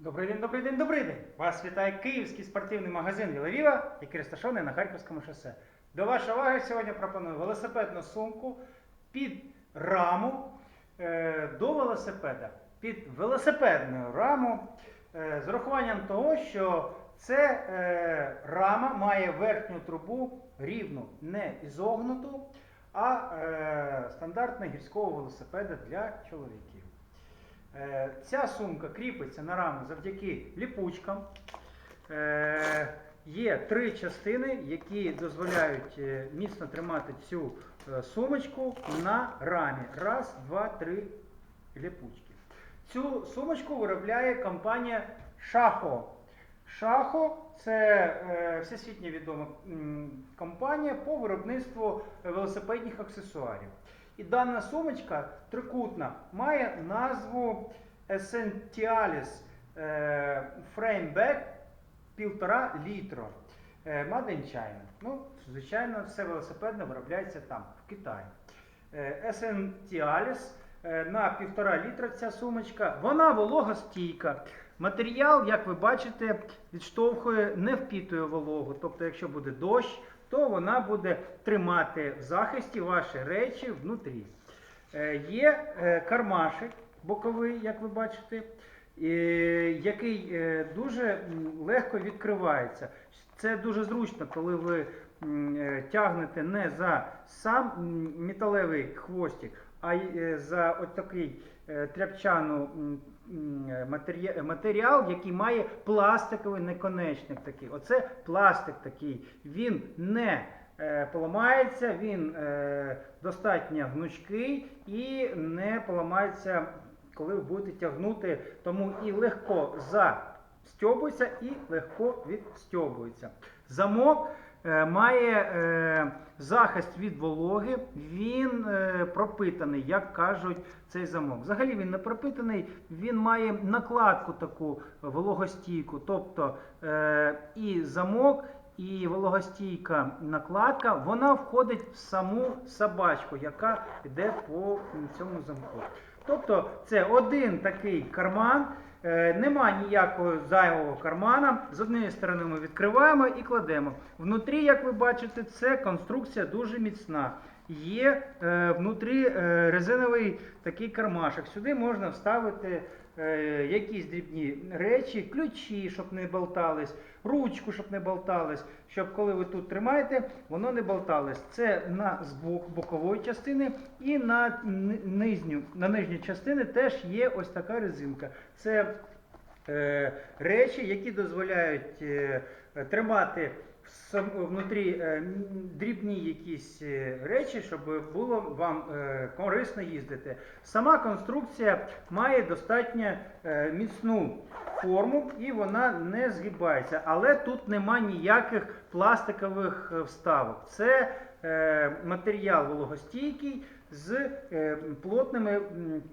Добрий день, добрий день, добрий день! Вас вітає київський спортивний магазин Вілавіва, який розташований на Харківському шосе. До вашої уваги сьогодні пропоную велосипедну сумку під раму е, до велосипеда. Під велосипедну раму е, з урахуванням того, що це е, рама має верхню трубу рівну, не ізогнуту, а е, стандартна гірського велосипеда для чоловіків. Е, Ця сумка кріпиться на раму завдяки ліпучкам. Е, Є три частини, які дозволяють е, міцно тримати цю сумочку на рамі. Раз, два, три ліпучки. Цю сумочку виробляє компанія Шахо. Шахо це всесвітньо відома компанія по виробництву велосипедних аксесуарів. І дана сумочка трикутна має назву Essentialis е, Frameback 1,5 літро. е, Made in China. Ну, звичайно, все велосипедне виробляється там, в Китаї. Е, Essentialis на 1,5 літра ця сумочка. Вона вологостійка. Матеріал, як ви бачите, відштовхує, не впітує вологу. Тобто, якщо буде дощ, то вона буде тримати в захисті ваші речі внутрі. Е, Є е, кармашик боковий, як ви бачите, який е, дуже легко відкривається. Це дуже зручно, коли ви тягнете не за сам металевий хвостик, а й е, за от такий е, тряпчану матерія- матеріал, який має пластиковий наконечник такий. Оце пластик такий. Він не е, поламається, він е, достатньо гнучкий і не поламається, коли ви будете тягнути, тому і легко застьобується, і легко відстьобується. Замок е, має е, захист від вологи, він е, пропитаний, як кажуть, цей замок. Взагалі він не пропитаний, він має накладку таку вологостійку, тобто е, і замок, і вологостійка накладка, вона входить в саму собачку, яка йде по цьому замку. Тобто це один такий карман, е, нема ніякого зайвого кармана. З однієї сторони ми відкриваємо і кладемо. Внутрі, як ви бачите, це конструкція дуже міцна. Є е, внутрі е, резиновий такий кармашок. Сюди можна вставити е, якісь дрібні речі, ключі, щоб не болтались, ручку, щоб не болтались, щоб коли ви тут тримаєте, воно не болталось. Це на з бок- бокової частини і на нижню, на нижній частини теж є ось така резинка. Це е, речі, які дозволяють е, тримати внутрі е, дрібні якісь е, речі, щоб було вам е, корисно їздити. Сама конструкція має достатньо е, міцну форму і вона не згибається. Але тут нема ніяких пластикових е, вставок. Це е, матеріал вологостійкий з е, плотними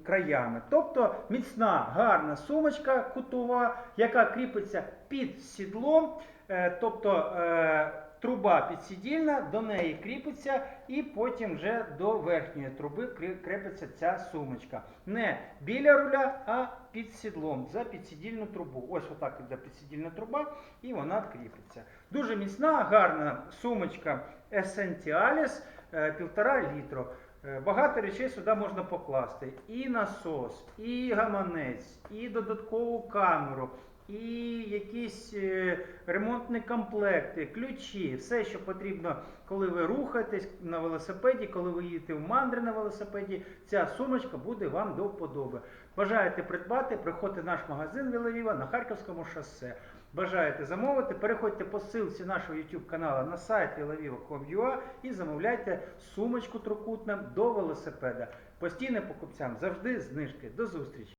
краями. Тобто міцна, гарна сумочка кутова, яка кріпиться під сідлом, е, тобто е, труба підсідільна, до неї кріпиться, і потім вже до верхньої труби кріпиться ця сумочка. Не біля руля, а під сідлом за підсідільну трубу. Ось отак іде підсідільна труба, і вона кріпиться. Дуже міцна, гарна сумочка Essentialis, е, півтора літру. Е, Багато речей сюди можна покласти. І насос, і гаманець, і додаткову камеру, і якісь е, ремонтні комплекти, ключі, все, що потрібно, коли ви рухаєтесь на велосипеді, коли ви їдете в мандри на велосипеді, ця сумочка буде вам до вподоби. Бажаєте придбати, приходьте в наш магазин Віловіва на Харківському шосе. Бажаєте замовити, переходьте по ссылці нашого YouTube каналу на сайт vilaviva.com.ua і замовляйте сумочку трикутну до велосипеда. Постійним покупцям завжди знижки. До зустрічі!